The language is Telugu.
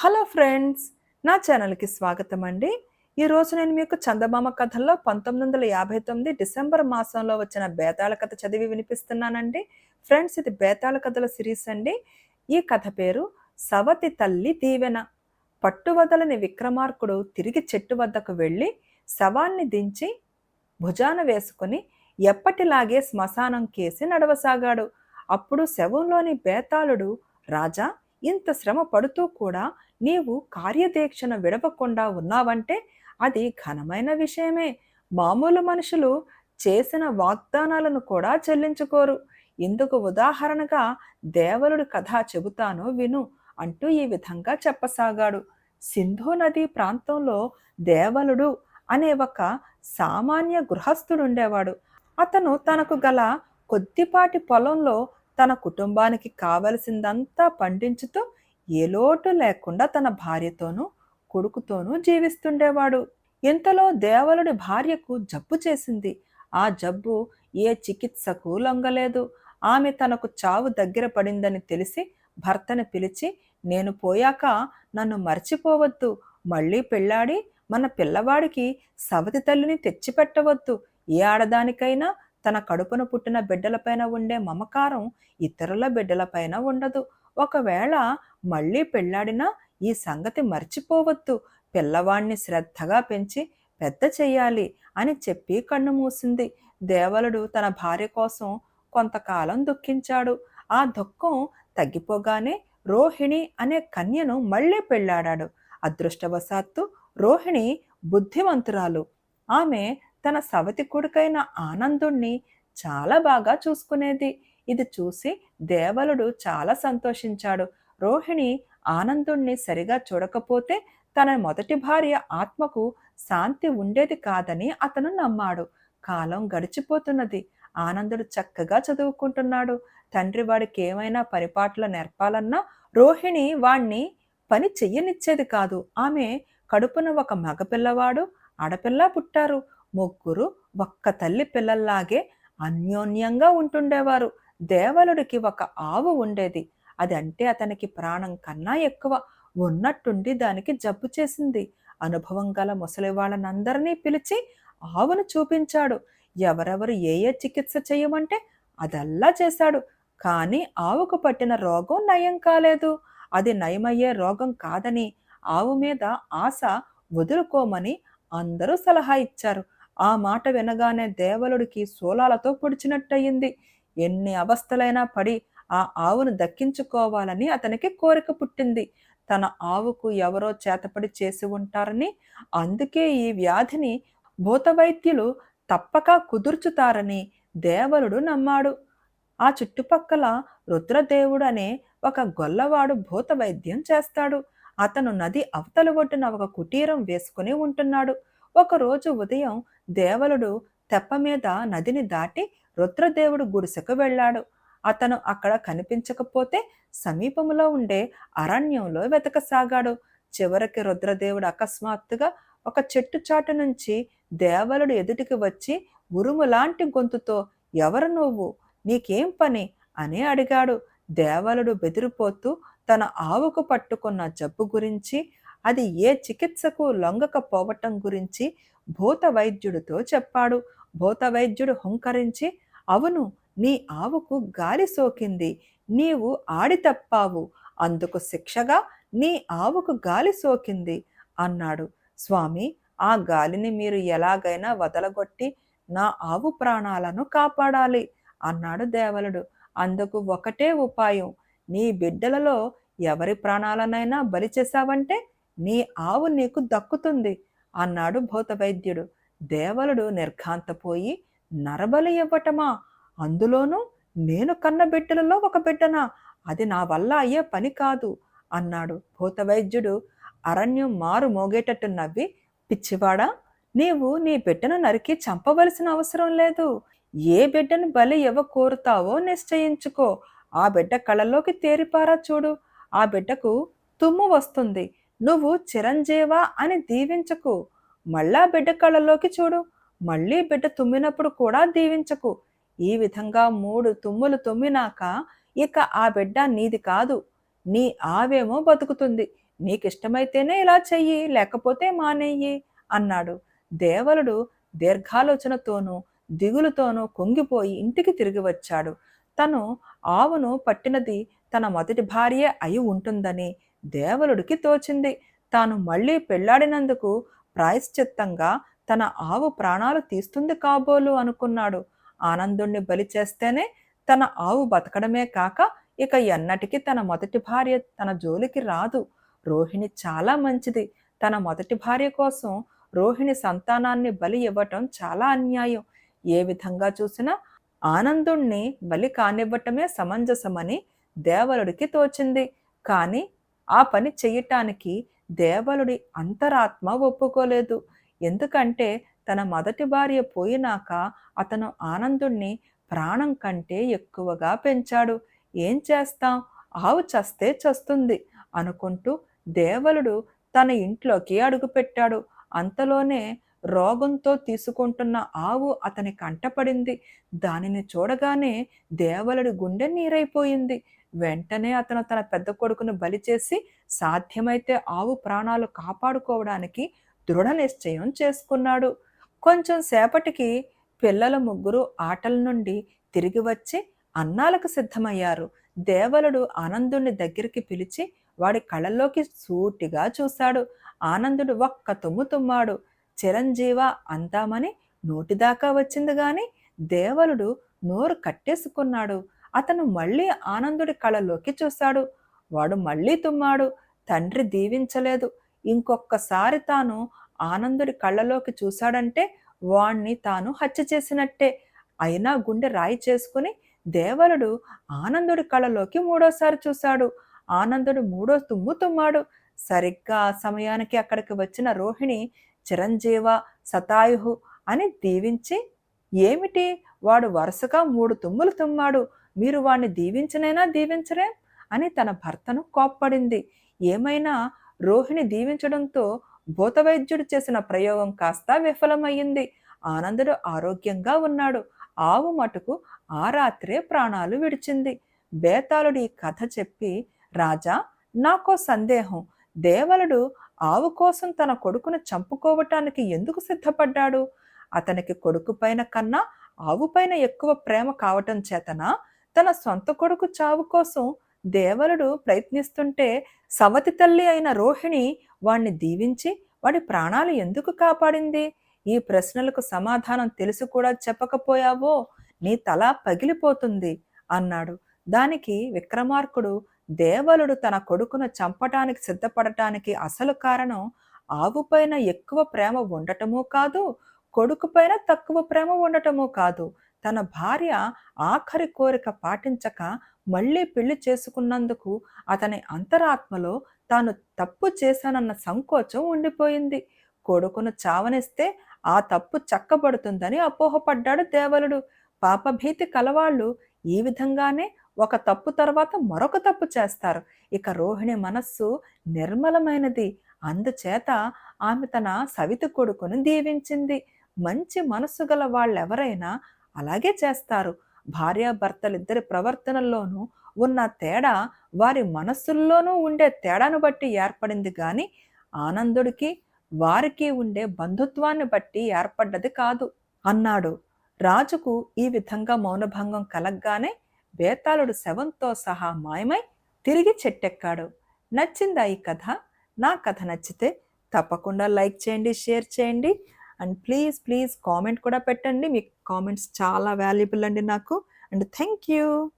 హలో ఫ్రెండ్స్ నా ఛానల్కి స్వాగతం అండి. ఈరోజు నేను మీకు చందమామ కథల్లో పంతొమ్మిది వందల యాభై తొమ్మిది డిసెంబర్ మాసంలో వచ్చిన బేతాళ కథ చదివి వినిపిస్తున్నానండి. ఫ్రెండ్స్ ఇది బేతాళ కథల సిరీస్ అండి. ఈ కథ పేరు సవతి తల్లి దీవెన. పట్టువదలని విక్రమార్కుడు తిరిగి చెట్టు వద్దకు వెళ్ళి శవాన్ని దించి భుజాన వేసుకుని ఎప్పటిలాగే శ్మశానం కేసి నడవసాగాడు. అప్పుడు శవంలోని బేతాళుడు రాజా ఇంత శ్రమ పడుతూ కూడా నీవు కార్యదీక్షను విడవకుండా ఉన్నావంటే అది ఘనమైన విషయమే. మామూలు మనుషులు చేసిన వాగ్దానాలను కూడా చెల్లించుకోరు. ఇందుకు ఉదాహరణగా దేవలుడు కథ చెబుతాను విను అంటూ ఈ విధంగా చెప్పసాగాడు. సింధు నదీ ప్రాంతంలో దేవలుడు అనే ఒక సామాన్య గృహస్థుడుండేవాడు. అతను తనకు గల కొద్దిపాటి పొలంలో తన కుటుంబానికి కావలసిందంతా పండించుతూ ఏ లోటు లేకుండా తన భార్యతోనూ కొడుకుతోనూ జీవిస్తుండేవాడు. ఇంతలో దేవలుడి భార్యకు జబ్బు చేసింది. ఆ జబ్బు ఏ చికిత్సకు లొంగలేదు. ఆమె తనకు చావు దగ్గర పడిందని తెలిసి భర్తను పిలిచి నేను పోయాక నన్ను మర్చిపోవద్దు. మళ్ళీ పెళ్ళాడి మన పిల్లవాడికి సవతి తల్లిని తెచ్చిపెట్టవద్దు. ఏ ఆడదానికైనా తన కడుపున పుట్టిన బిడ్డలపైన ఉండే మమకారం ఇతరుల బిడ్డలపైన ఉండదు. ఒకవేళ మళ్ళీ పెళ్ళాడినా ఈ సంగతి మర్చిపోవద్దు. పిల్లవాణ్ణి శ్రద్ధగా పెంచి పెద్ద చెయ్యాలి అని చెప్పి కన్ను మూసింది. దేవలుడు తన భార్య కోసం కొంతకాలం దుఃఖించాడు. ఆ దుఃఖం తగ్గిపోగానే రోహిణి అనే కన్యను మళ్ళీ పెళ్ళాడాడు. అదృష్టవశాత్తు రోహిణి బుద్ధివంతురాలు ఆమె తన సవతి కొడుకైన ఆనందుణ్ణి చాలా బాగా చూసుకునేది. ఇది చూసి దేవలుడు చాలా సంతోషించాడు. రోహిణి ఆనందుణ్ణి సరిగా చూడకపోతే తన మొదటి భార్య ఆత్మకు శాంతి ఉండేది కాదని అతను నమ్మాడు. కాలం గడిచిపోతున్నది. ఆనందుడు చక్కగా చదువుకుంటున్నాడు. తండ్రి వాడికి ఏమైనా పరిపాట్లు నేర్పాలన్నా రోహిణి వాణ్ణి పని చెయ్యనిచ్చేది కాదు. ఆమె కడుపున ఒక మగపిల్లవాడు ఆడపిల్ల పుట్టారు. ముగ్గురు ఒక్క తల్లి పిల్లల్లాగే అన్యోన్యంగా ఉంటుండేవారు. దేవలుడికి ఒక ఆవు ఉండేది. అది అంటే అతనికి ప్రాణం కన్నా ఎక్కువ. ఉన్నట్టుండి దానికి జబ్బు చేసింది. అనుభవం గల ముసలి వాళ్ళనందరినీ పిలిచి ఆవును చూపించాడు. ఎవరెవరు ఏ ఏ చికిత్స చేయమంటే అదల్లా చేశాడు. కానీ ఆవుకు పట్టిన రోగం నయం కాలేదు. అది నయమయ్యే రోగం కాదని ఆవు మీద ఆశ వదులుకోమని అందరూ సలహా ఇచ్చారు. ఆ మాట వినగానే దేవలుడికి శూలాలతో పొడిచినట్టయింది. ఎన్ని అవస్థలైనా పడి ఆ ఆవును దక్కించుకోవాలని అతనికి కోరిక పుట్టింది. తన ఆవుకు ఎవరో చేతపడి చేసి ఉంటారని అందుకే ఈ వ్యాధిని భూతవైద్యులు తప్పక కుదుర్చుతారని దేవలుడు నమ్మాడు. ఆ చుట్టుపక్కల రుద్రదేవుడు అనే ఒక గొల్లవాడు భూత వైద్యం చేస్తాడు. అతను నది అవతల ఒడ్డున ఒక కుటీరం వేసుకుని ఉంటున్నాడు. ఒకరోజు ఉదయం దేవలుడు తెప్ప మీద నదిని దాటి రుద్రదేవుడు గుడిసెకు వెళ్ళాడు. అతను అక్కడ కనిపించకపోతే సమీపంలో ఉండే అరణ్యంలో వెతకసాగాడు. చివరికి రుద్రదేవుడు అకస్మాత్తుగా ఒక చెట్టు చాటు నుంచి దేవలుడు ఎదుటికి వచ్చి ఉరుములాంటి గొంతుతో ఎవరు నువ్వు? నీకేం పని? అని అడిగాడు. దేవలుడు బెదిరిపోతూ తన ఆవుకు పట్టుకున్న జబ్బు గురించి అది ఏ చికిత్సకు లొంగకపోవటం గురించి భూత వైద్యుడితో చెప్పాడు. భూత వైద్యుడు హుంకరించి అవును నీ ఆవుకు గాలి సోకింది. నీవు ఆడి తప్పావు. అందుకు శిక్షగా నీ ఆవుకు గాలి సోకింది అన్నాడు. స్వామి ఆ గాలిని మీరు ఎలాగైనా వదలగొట్టి నా ఆవు ప్రాణాలను కాపాడాలి అన్నాడు దేవలుడు. అందుకు ఒకటే ఉపాయం. నీ బిడ్డలలో ఎవరి ప్రాణాలనైనా బలి చేశావంటే నీ ఆవు నీకు దక్కుతుంది. అన్నాడు భూత వైద్యుడు దేవలుడు నిర్ఘాంతపోయి నరబలి ఇవ్వటమా? అందులోనూ నేను కన్న బిడ్డలలో ఒక బిడ్డనా? అది నా వల్ల అయ్యే పని కాదు అన్నాడు భూతవైద్యుడు. అరణ్యం మారు మోగేటట్టు నవ్వి పిచ్చివాడా నీవు నీ బిడ్డను నరికి చంపవలసిన అవసరం లేదు. ఏ బిడ్డను బలి ఇవ్వ కోరుతావో నిశ్చయించుకో. ఆ బిడ్డ కళ్ళలోకి తేరిపారా చూడు. ఆ బిడ్డకు తుమ్ము వస్తుంది. నువ్వు చిరంజీవా అని దీవించకు. మళ్ళా బిడ్డ కళ్ళలోకి చూడు. మళ్ళీ బిడ్డ తుమ్మినప్పుడు కూడా దీవించకు. ఈ విధంగా మూడు తుమ్ములు తుమ్మినాక ఇక ఆ బిడ్డ నీది కాదు. నీ ఆవేమో బతుకుతుంది. నీకిష్టమైతేనే ఇలా చెయ్యి లేకపోతే మానేయి అన్నాడు. దేవలుడు దీర్ఘాలోచనతోనూ దిగులుతోనూ కుంగిపోయి ఇంటికి తిరిగి వచ్చాడు. తను ఆవును పట్టినది తన మొదటి భార్యే అయి ఉంటుందని దేవలుడికి తోచింది. తాను మళ్ళీ పెళ్ళాడినందుకు ప్రాయశ్చిత్తంగా తన ఆవు ప్రాణాలు తీస్తుంది కాబోలు అనుకున్నాడు. ఆనందుణ్ణి బలి చేస్తేనే తన ఆవు బతకడమే కాక ఇక ఎన్నటికీ తన మొదటి భార్య తన జోలికి రాదు. రోహిణి చాలా మంచిది. తన మొదటి భార్య కోసం రోహిణి సంతానాన్ని బలి ఇవ్వటం చాలా అన్యాయం. ఏ విధంగా చూసినా ఆనందుణ్ణి బలి కానివ్వటమే సమంజసమని దేవలుడికి తోచింది. కానీ ఆ పని చేయటానికి దేవలుడి అంతరాత్మ ఒప్పుకోలేదు. ఎందుకంటే తన మొదటి భార్య పోయినాక అతను ఆనందుణ్ణి ప్రాణం కంటే ఎక్కువగా పెంచాడు. ఏం చేస్తాం? ఆవు చస్తే చస్తుంది అనుకుంటూ దేవలుడు తన ఇంట్లోకి అడుగుపెట్టాడు. అంతలోనే రోగంతో తీసుకుంటున్న ఆవు అతని కంటపడింది. దానిని చూడగానే దేవలుడి గుండె నీరైపోయింది. వెంటనే అతను తన పెద్ద కొడుకును బలి చేసి సాధ్యమైతే ఆవు ప్రాణాలు కాపాడుకోవడానికి దృఢ నిశ్చయం చేసుకున్నాడు. కొంచెం సేపటికి పిల్లల ముగ్గురు ఆటల నుండి తిరిగి వచ్చి అన్నాలకు సిద్ధమయ్యారు. దేవలుడు ఆనందుణ్ణి దగ్గరికి పిలిచి వాడి కళ్ళల్లోకి సూటిగా చూశాడు. ఆనందుడు ఒక్క తుమ్ము తుమ్మాడు. చిరంజీవ అందామని నోటిదాకా వచ్చింది గాని దేవలుడు నోరు కట్టేసుకున్నాడు. అతను మళ్ళీ ఆనందుడి కళ్ళలోకి చూశాడు. వాడు మళ్ళీ తుమ్మాడు. తండ్రి దీవించలేదు. ఇంకొక్కసారి తాను ఆనందుడి కళ్ళలోకి చూశాడంటే వాణ్ణి తాను హత్య చేసినట్టే. అయినా గుండె రాయి చేసుకుని దేవలుడు ఆనందుడి కళ్ళలోకి మూడోసారి చూశాడు. ఆనందుడు మూడో తుమ్ము తుమ్మాడు. సరిగ్గా ఆ సమయానికి అక్కడికి వచ్చిన రోహిణి చిరంజీవ సతాయుహు అని దీవించి ఏమిటి? వాడు వరుసగా మూడు తుమ్ములు తుమ్మాడు. మీరు వాణ్ణి దీవించనైనా దీవించరే? అని తన భర్తను కోప్పడింది. ఏమైనా రోహిణి దీవించడంతో భూతవైద్యుడు చేసిన ప్రయోగం కాస్త విఫలమయ్యింది. ఆనందుడు ఆరోగ్యంగా ఉన్నాడు. ఆవు మటుకు ఆ రాత్రే ప్రాణాలు విడిచింది. బేతాళుడి కథ చెప్పి రాజా నాకో సందేహం. దేవలుడు ఆవు కోసం తన కొడుకును చంపుకోవటానికి ఎందుకు సిద్ధపడ్డాడు? అతనికి కొడుకు పైన కన్నా ఆవు పైన ఎక్కువ ప్రేమ కావటం చేతన? తన సొంత కొడుకు చావు కోసం దేవరుడు ప్రయత్నిస్తుంటే సవతి తల్లి అయిన రోహిణి వాణ్ణి దీవించి వాడి ప్రాణాలు ఎందుకు కాపాడింది? ఈ ప్రశ్నలకు సమాధానం తెలుసు కూడా చెప్పకపోయావో? నీ తల పగిలిపోతుంది అన్నాడు. దానికి విక్రమార్కుడు దేవలుడు తన కొడుకును చంపటానికి సిద్ధపడటానికి అసలు కారణం ఆవుపైన ఎక్కువ ప్రేమ ఉండటమూ కాదు కొడుకుపైన తక్కువ ప్రేమ ఉండటమూ కాదు. తన భార్య ఆఖరి కోరిక పాటించక మళ్ళీ పెళ్ళి చేసుకున్నందుకు అతని అంతరాత్మలో తాను తప్పు చేశానన్న సంకోచం ఉండిపోయింది. కొడుకును చావనిస్తే ఆ తప్పు చక్కబడుతుందని అపోహపడ్డాడు దేవలుడు. పాపభీతి కలవాళ్ళు ఈ విధంగానే ఒక తప్పు తర్వాత మరొక తప్పు చేస్తారు. ఇక రోహిణి మనస్సు నిర్మలమైనది. అందుచేత ఆమె తన సవితి కొడుకును దీవించింది. మంచి మనస్సు గల వాళ్ళెవరైనా అలాగే చేస్తారు. భార్యాభర్తలిద్దరి ప్రవర్తనల్లోనూ ఉన్న తేడా వారి మనస్సుల్లోనూ ఉండే తేడాను బట్టి ఏర్పడింది కానీ ఆనందుడికి వారికి ఉండే బంధుత్వాన్ని బట్టి ఏర్పడ్డది కాదు అన్నాడు. రాజుకు ఈ విధంగా మౌనభంగం కలగ్గానే బేతాళుడు శవంతో సహా మాయమై తిరిగి చెట్టెక్కాడు. నచ్చిందా ఈ కథ? నా కథ నచ్చితే తప్పకుండా లైక్ చేయండి షేర్ చేయండి. అండ్ ప్లీజ్ ప్లీజ్ కామెంట్ కూడా పెట్టండి. మీ కామెంట్స్ చాలా వాల్యుబుల్ అండి నాకు. And thank you.